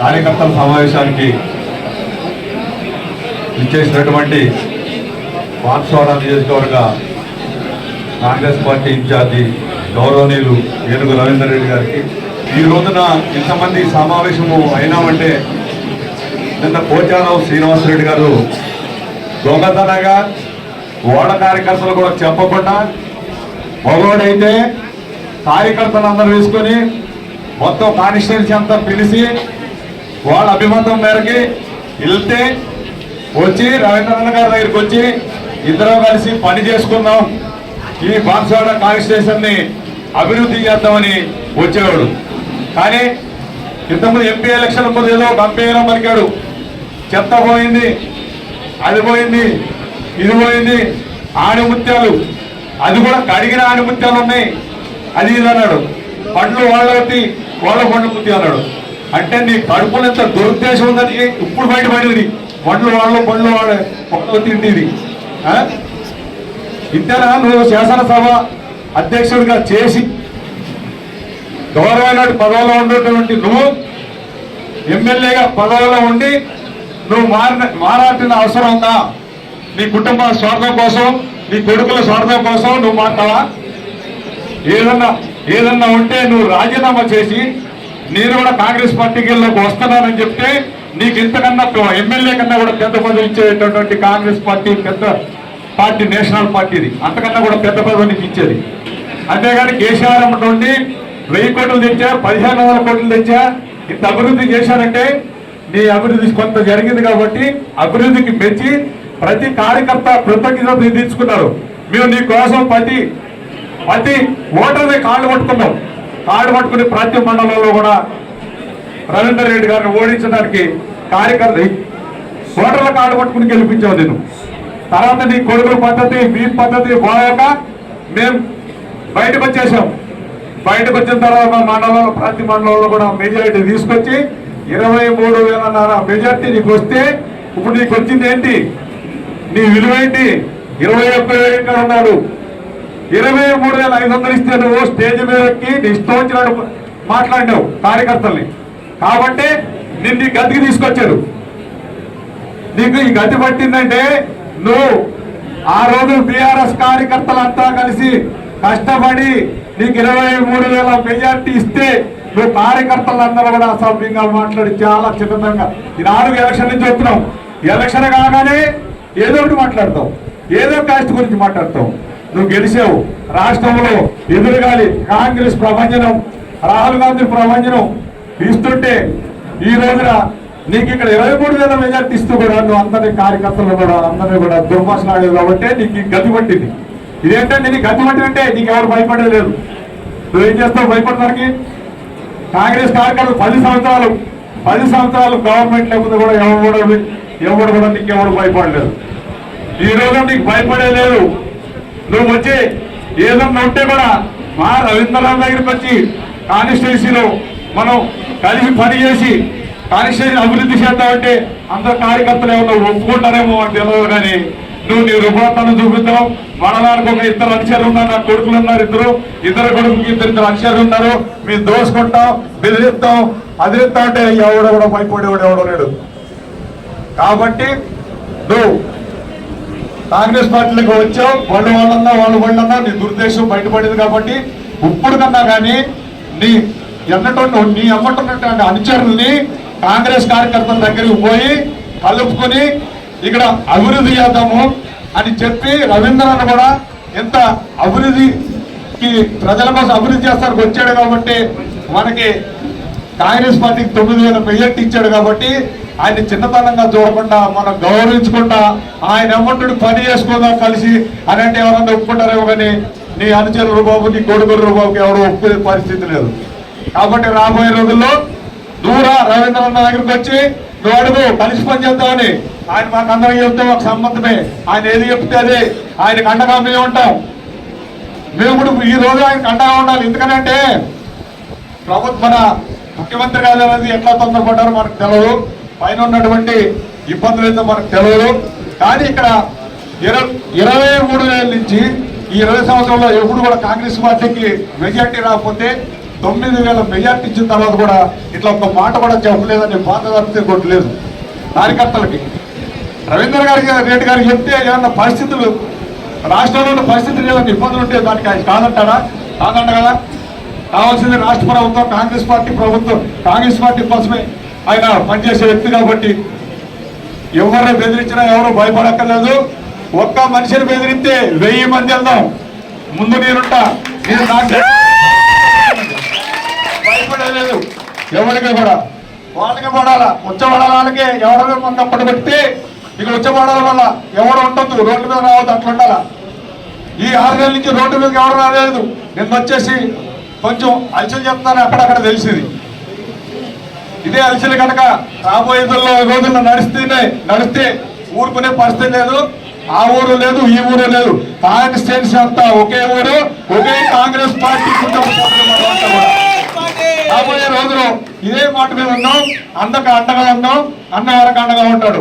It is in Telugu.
కార్యకర్తల సమావేశానికి ఇచ్చేసినటువంటి వాక్సోడ నియోజకవర్గ కాంగ్రెస్ పార్టీ ఇన్ఛార్జి గౌరవనీయులు ఏనుగు రవీందర్ రెడ్డి గారికి. ఈ రోజున ఇంతమంది సమావేశము అయినామంటే నిన్న పోచారావు శ్రీనివాసరెడ్డి గారు దొంగతనగా ఓడ కార్యకర్తలు కూడా చెప్పకుండా మగవాడైతే కార్యకర్తలందరూ వేసుకొని మొత్తం కానిస్టెన్సీ అంతా పిలిచి వాళ్ళ అభిమతం మేరకి వెళ్తే వచ్చి రవీంద్రనాథ్ గారి దగ్గరికి వచ్చి ఇద్దరం కలిసి పని చేసుకుందాం. ఈ బాన్స్వాడ కాన్స్టిట్యూషన్ స్టేషన్ని అభివృద్ధి చేద్దామని వచ్చేవాడు. కానీ ఇంతకుముందు ఎంపీ ఎలక్షన్ ముందు ఏదో ఒక పలికాడు. చెత్త పోయింది అది పోయింది ఇది పోయింది ఆణిముత్యాలు. అది కూడా కడిగిన ఆణిముత్యాలు ఉన్నాయి. అది ఇది అన్నాడు. పండ్లు వాళ్ళ వాళ్ళ పండ్లు ముత్యాలు అన్నాడు. అంటే నీ కడుపులో ఎంత దురుద్దేశం ఉందని ఇప్పుడు బయటపడింది పండ్లు వాళ్ళు పండ్లు వాళ్ళ పండ్లు తిండిది ఇంతేనా నువ్వు శాసనసభ అధ్యక్షుడిగా చేసి గౌరవమైన పదవిలో ఉన్నటువంటి నువ్వు ఎమ్మెల్యేగా పదవిలో ఉండి నువ్వు మారిన మారాల్సిన అవసరం ఉందా? నీ కుటుంబ స్వార్థం కోసం నీ కొడుకుల స్వార్థం కోసం నువ్వు మారుతావా? ఏదన్నా ఏదన్నా ఉంటే నువ్వు రాజీనామా చేసి నేను కూడా కాంగ్రెస్ పార్టీకి వస్తున్నానని చెప్తే నీకు ఇంతకన్నా ఎమ్మెల్యే కన్నా కూడా పెద్ద పదవి ఇచ్చేటటువంటి కాంగ్రెస్ పార్టీ పెద్ద పార్టీ నేషనల్ పార్టీది అంతకన్నా కూడా పెద్ద పదవి నీకు ఇచ్చేది. అంతేగాని కేసీఆర్ నుండి వెయ్యి కోట్లు తెచ్చా పదిహేను వందల కోట్లు తెచ్చా ఇంత అభివృద్ధి చేశారంటే నీ అభివృద్ధి కొంత జరిగింది కాబట్టి అభివృద్ధికి మెచ్చి ప్రతి కార్యకర్త కృతజ్ఞత తీర్చుకున్నారు మేము నీ కోసం ప్రతి ప్రతి ఓటర్ని కాళ్ళు పట్టుకున్నాం. కాళ్ళు పట్టుకుని ప్రతి మండలంలో కూడా రవీందర్ రెడ్డి గారిని ఓడించడానికి కార్యకర్త ఓటర్ల కాళ్ళు పట్టుకుని గెలిపించావు నేను. తర్వాత నీ కొడుకుల పద్ధతి మీ పద్ధతి పోయాక మేము బయటకు వచ్చేసాం బయటకు వచ్చిన తర్వాత మండలంలో ప్రతి మండలంలో కూడా మెజారిటీ తీసుకొచ్చి ఇరవై మూడు వేలన్నర మెజారిటీ నీకు వస్తే ఇప్పుడు నీకు వచ్చింది ఏంటి? నీ విలువ ఏంటి? ఇరవై ఒక్క వేలు ఉన్నాడు? ఇరవై మూడు వేల ఐదు వందలు ఇస్తే నువ్వు స్టేజ్ మీద ఎక్కి ఇష్టం వచ్చినట్టు మాట్లాడినావు కార్యకర్తల్ని. కాబట్టి నిన్ను ఈ గదికి తీసుకొచ్చారు. నీకు ఈ గతి పట్టిందంటే నువ్వు ఆ రోజు బీఆర్ఎస్ కార్యకర్తలంతా కలిసి కష్టపడి నీకు ఇరవై మూడు వేల మెజార్టీ ఇస్తే నువ్వు కార్యకర్తలందరూ కూడా అసభ్యంగా మాట్లాడి చాలా చిన్నతంగా ఈ నాలుగు ఎలక్షన్ నుంచి వస్తున్నావు. ఎలక్షన్ కాగానే ఏదో ఒకటి మాట్లాడతావు. ఏదో కాస్ట్ గురించి మాట్లాడతావు. నువ్వు గెలిచావు. రాష్ట్రంలో ఎదురుగాలి కాంగ్రెస్ ప్రభంజనం రాహుల్ గాంధీ ప్రభంజనం ఇస్తుంటే ఈ రోజున నీకు ఇక్కడ ఇరవై మూడు వేల మెజార్టీ ఇస్తూ కూడా నువ్వు అందరి కార్యకర్తలు కూడా అందరినీ కూడా దుర్భాషలాడేవి కాబట్టి నీకు ఈ గతి పట్టింది. ఇదేంటంటే నీకు గతి పట్టిందంటే నీకు ఎవరు భయపడలేదు నువ్వేం చేస్తావు? భయపడడానికి కాంగ్రెస్ కార్యకర్తలు పది సంవత్సరాలు పది సంవత్సరాలు గవర్నమెంట్ లేకుండా కూడా ఎవరు కూడా ఎవరు కూడా నీకు ఎవరు భయపడలేదు. ఈ రోజు నీకు భయపడే లేదు. నువ్వు వచ్చి ఏదన్నా ఉంటే కూడా మా రవీంద్రనాథ్ దగ్గరికి వచ్చి కాన్స్టిట్యూన్సీలో మనం కలిసి పని చేసి కాన్స్టిట్యూన్సీ అభివృద్ధి చేద్దామంటే అందరు కార్యకర్తలు ఏమన్నా ఒప్పుకుంటారేమో అని తెలియదు కానీ నువ్వు నీ రుబాతాన్ని చూపిద్దాం. మనలానికి ఒక ఇద్దరు అనుచరులు ఉన్నారు నా కొడుకులు ఉన్నారు ఇద్దరు. ఇద్దరు కొడుకు ఇద్దరు ఇద్దరు అనుచరులు ఉన్నారు. మేము దోసుకుంటాం బెదిరిస్తాం. అదిరిస్తాం అంటే ఎవడెవడో కూడా ఎవడో లేడు. కాబట్టి నువ్వు కాంగ్రెస్ పార్టీలకు వచ్చావు వాళ్ళు వాళ్ళన్నా వాళ్ళు వాళ్ళన్నా నీ దుర్దేశం బయటపడింది కాబట్టి ఇప్పుడు కన్నా కానీ నీ ఎన్నటువంటి నీ అమ్మటున్నటువంటి అనుచరుల్ని కాంగ్రెస్ కార్యకర్తల దగ్గరికి పోయి కలుపుకొని ఇక్కడ అభివృద్ధి చేద్దాము అని చెప్పి రవీంద్రనాథ్ కూడా ఎంత అభివృద్ధికి ప్రజల కోసం అభివృద్ధి చేస్తానికి వచ్చాడు కాబట్టి మనకి కాంగ్రెస్ పార్టీకి తొమ్మిది వేల మెజార్టీ ఇచ్చాడు కాబట్టి ఆయన చిన్నతనంగా చూడకుండా మనం గౌరవించుకుంటా ఆయన ఎమ్మంటుడు పని చేసుకుందాం కలిసి అని అంటే ఎవరన్నా ఒప్పుకుంటారేమో కానీ నీ అనుచరులు బాబు నీ కొడుకుల బాబుకి ఎవరు ఒప్పుకునే పరిస్థితి లేదు. కాబట్టి రాబోయే రోజుల్లో దూరా రవీంద్రనాథ్ దగ్గరికి వచ్చి నువ్వు అడుగు కలిసి పనిచేద్దామని ఆయన మాకు అందరికి చెప్తే ఒక సంబంధమే. ఆయన ఏది చెప్తే అదే. ఆయనకు అండగా మేము ఉంటాం. మేము కూడా ఈ రోజు ఆయనకు అండగా ఉండాలి. ఎందుకనంటే ప్రభుత్వ మన ముఖ్యమంత్రి గారు అనేది ఎట్లా తొందరపడ్డారో మనకు తెలియదు పైన ఉన్నటువంటి ఇబ్బందులు అయితే మనకు తెలియదు కానీ ఇక్కడ ఇరవై ఇరవై మూడు వేల నుంచి ఈ ఇరవై సంవత్సరంలో ఎప్పుడు కూడా కాంగ్రెస్ పార్టీకి మెజార్టీ రాకపోతే తొమ్మిది వేల మెజార్టీ ఇచ్చిన తర్వాత కూడా ఇట్లా ఒక మాట కూడా చెప్పలేదని బాధ తప్పితే కొట్టలేదు కార్యకర్తలకి. రవీంద్ర గారికి రెడ్డి గారికి చెప్తే ఏమన్నా పరిస్థితులు రాష్ట్రంలో ఉన్న పరిస్థితులు ఏమైనా ఇబ్బందులు ఉంటే దానికి ఆయన కాదంటారా కాదంట కదా. కావాల్సింది రాష్ట్ర ప్రభుత్వం కాంగ్రెస్ పార్టీ ప్రభుత్వం. కాంగ్రెస్ పార్టీ కోసమే ఆయన పనిచేసే వ్యక్తి కాబట్టి ఎవరిని బెదిరించినా ఎవరు భయపడక్కర్లేదు. ఒక్క మనిషిని బెదిరిస్తే వెయ్యి మంది వెళ్దాం. ముందు నేనుంటా. నేను భయపడలేదు. ఎవరికి కూడా. వాళ్ళకి పడాలా? ఉచ్చబడాల వాళ్ళకి ఎవరి మంది పడబెట్టి ఇక్కడ ఉచ్చబడాల వల్ల ఎవరు ఉండొద్దు. రోడ్డు మీద రావద్దు అట్లా ఉండాలా? ఈ ఆరు నెలల నుంచి రోడ్డు మీద ఎవరు రాలేదు. నిన్న వచ్చేసి కొంచెం అలసలు చెప్తాను అక్కడక్కడ తెలిసింది. ఇదే అరిచలు కనుక రాబోయే రోజుల్లో రోజుల్లో నడిస్తేనే నడిస్తే ఊరుకునే పరిస్థితి లేదు. ఆ ఊరు లేదు ఈ ఊరు లేదు. కాన్స్టిట్యున్సీ అంతా ఒకే ఊరు ఒకే కాంగ్రెస్ పార్టీ రాబోయే రోజులు ఇదే మాట మీద ఉన్నాం. అందక అండగా ఉన్నాం. అన్న వరకు అండగా ఉంటాడు.